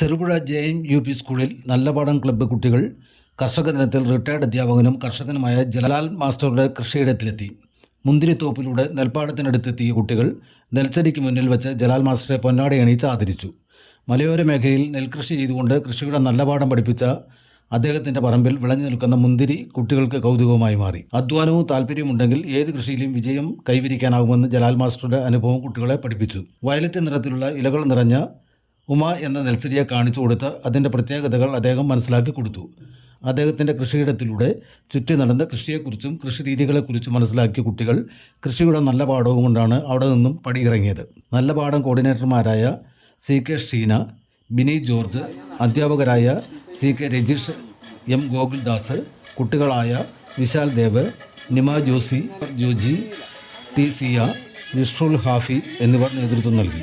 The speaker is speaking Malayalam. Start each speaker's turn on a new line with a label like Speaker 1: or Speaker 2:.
Speaker 1: Cherupuzha J N U P സ്കൂളിൽ നല്ലപാടം ക്ലബ്ബ് കുട്ടികൾ കർഷക ദിനത്തിൽ റിട്ടയർഡ് അധ്യാപകനും കർഷകനുമായ ജലാൽ മാസ്റ്ററുടെ കൃഷിയിടത്തിലെത്തി. മുന്തിരിത്തോപ്പിലൂടെ നെൽപ്പാടത്തിനടുത്തെത്തിയ കുട്ടികൾ നെൽച്ചെടിക്ക് മുന്നിൽ വെച്ച് ജലാൽ മാസ്റ്ററെ പൊന്നാടി അണിയിച്ച് ആദരിച്ചു. മലയോര മേഖലയിൽ നെൽകൃഷി ചെയ്തുകൊണ്ട് കൃഷിയുടെ നല്ലപാടം പഠിപ്പിച്ച അദ്ദേഹത്തിന്റെ പറമ്പിൽ വിളഞ്ഞു നിൽക്കുന്ന മുന്തിരി കുട്ടികൾക്ക് കൗതുകവുമായി മാറി. അധ്വാനവും താല്പര്യമുണ്ടെങ്കിൽ ഏത് കൃഷിയിലും വിജയം കൈവരിക്കാനാകുമെന്ന് ജലാൽ മാസ്റ്ററുടെ അനുഭവം കുട്ടികളെ പഠിപ്പിച്ചു. വയലറ്റ് നിറത്തിലുള്ള ഇലകൾ നിറഞ്ഞ ഉമ എന്ന നെൽസരിയെ കാണിച്ചു കൊടുത്ത് അതിന്റെ പ്രത്യേകതകൾ അദ്ദേഹം മനസ്സിലാക്കി കൊടുത്തു. അദ്ദേഹത്തിന്റെ കൃഷിയിടത്തിലൂടെ ചുറ്റി നടന്ന് കൃഷിയെക്കുറിച്ചും കൃഷി രീതികളെക്കുറിച്ചും മനസ്സിലാക്കിയ കുട്ടികൾ കൃഷിയുടെ നല്ല പാഠവും കൊണ്ടാണ് അവിടെ നിന്നും പടിയിറങ്ങിയത്. നല്ല പാഠം കോർഡിനേറ്റർമാരായ C K Sheena Bini George അധ്യാപകരായ C K Rajeesh M Gokuldas കുട്ടികളായ Vishal Dev Nima Josy Joji T Siya Vishnul Hafi എന്നിവർ നേതൃത്വം നൽകി.